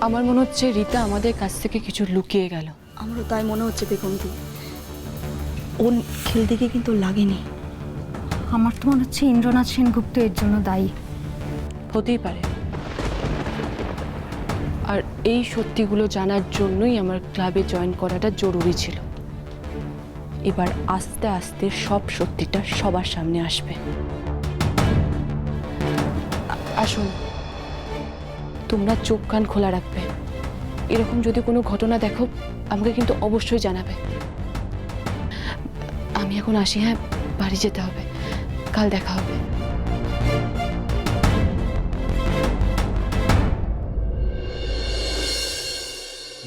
আমার মনে হচ্ছে রীতা আমাদের কাছ থেকে কিছু লুকিয়ে গেল। আমারও তাই মনে হচ্ছে বেগমদি ওর খেল দেখে কিন্তু লাগেনি। আমার তো মনে হচ্ছে ইন্দ্রনাথ সেনগুপ্ত এর জন্য দায়ী। হতেই পারে। আর এই সত্যিগুলো জানার জন্যই আমার ক্লাবে জয়েন করাটা জরুরি ছিল। এবার আস্তে আস্তে সব সত্যিটা সবার সামনে আসবে। আসুন। তোমরা চোখ কান খোলা রাখবে। এরকম যদি কোনো ঘটনা দেখো আমাকে কিন্তু অবশ্যই জানাবে। আমি এখন আসি হ্যাঁ? বাড়ি যেতে হবে। কাল দেখা হবে।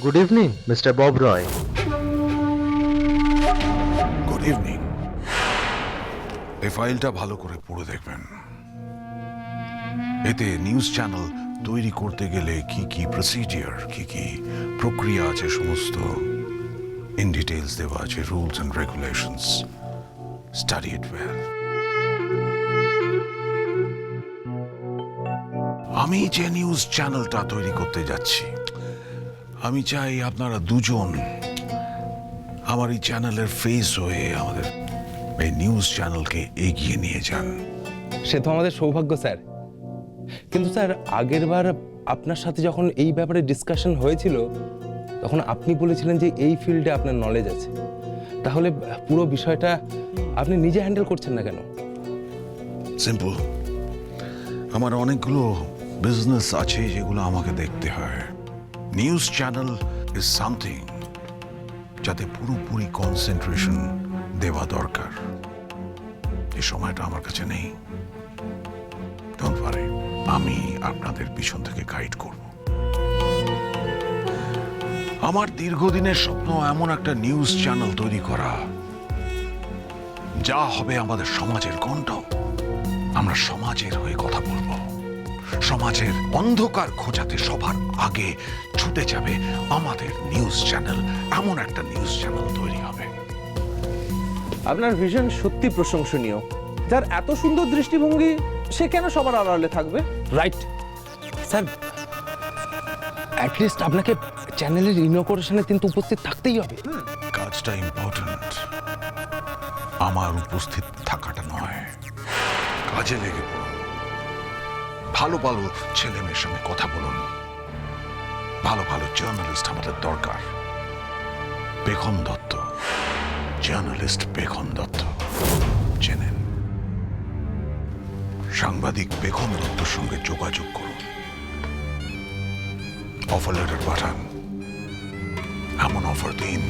Good evening mister Bob Roy good evening এই ফাইলটা ভালো করে পড়ে দেখবেন। এতে নিউজ চ্যানেল তৈরি করতে গেলে কি কি প্রসিডিওর কি কি প্রক্রিয়া আছে সমস্ত? ইন ডিটেলস দেওয়া আছে rules and regulations study it well আমি যে নিউজ চ্যানেলটা তৈরি করতে যাচ্ছি, আমি চাই আপনারা দুজন আমার এই চ্যানেলের ফেস হয়ে আমাদের এই নিউজ চ্যানেলকে এগিয়ে নিয়ে যান। সে তো আমাদের সৌভাগ্য, স্যার। কিন্তু স্যার, আগের বার আপনার সাথে যখন এই ব্যাপারে ডিসকাশন হয়েছিল, তখন আপনি বলেছিলেন যে এই ফিল্ডে আপনার নলেজ আছে। তাহলে পুরো বিষয়টা আপনি নিজে হ্যান্ডেল করছেন না কেন? সিম্পল আমার অনেকগুলো বিজনেস আছে যেগুলো আমাকে দেখতে হয়। নিউজ চ্যানেল ইজ সামথিং যাতে পুরোপুরি কনসেন্ট্রেশন দেওয়া দরকার। এই সময়টা আমার কাছে নেই। ডোন্ট পারে আমি আপনাদের পিছন থেকে গাইড করব। আমার দীর্ঘদিনের স্বপ্ন এমন একটা নিউজ চ্যানেল তৈরি করা, যা হবে আমাদের সমাজের কণ্ঠ আমরা সমাজের হয়ে কথা বলব। সমাজের অন্ধকার খোঁজাতে সবার আগে ছুটে যাবে আমাদের নিউজ চ্যানেল এমন একটা নিউজ চ্যানেল তৈরি হবে। আপনার ভিশন সত্যি প্রশংসনীয়। যার এত সুন্দর দৃষ্টিভঙ্গি সে কেন সবার আড়ালে থাকবে? রাইট স্যার অ্যাটলিস্ট আপনাকে চ্যানেলের ইনকোরেশনে কিন্তু উপস্থিত থাকতেই হবে। কাজটা ইম্পর্ট্যান্ট আমার উপস্থিত থাকাটা নয়। কাজে লেগে ভালো ভালো ছেলে মেয়ের সঙ্গে কথা বলুন। ভালো ভালো জার্নালিস্ট আমাদের দরকার। পেখন দত্ত। জার্নালিস্ট পেখন দত্ত। চেনেন। সাংবাদিক বেগম দত্তর সঙ্গে যোগাযোগ করুন। অফার লেটার পাঠান। এমন অফার দিন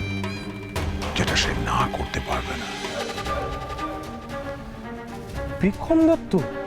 যেটা সে না করতে পারবে না। বিক্রম দত্ত?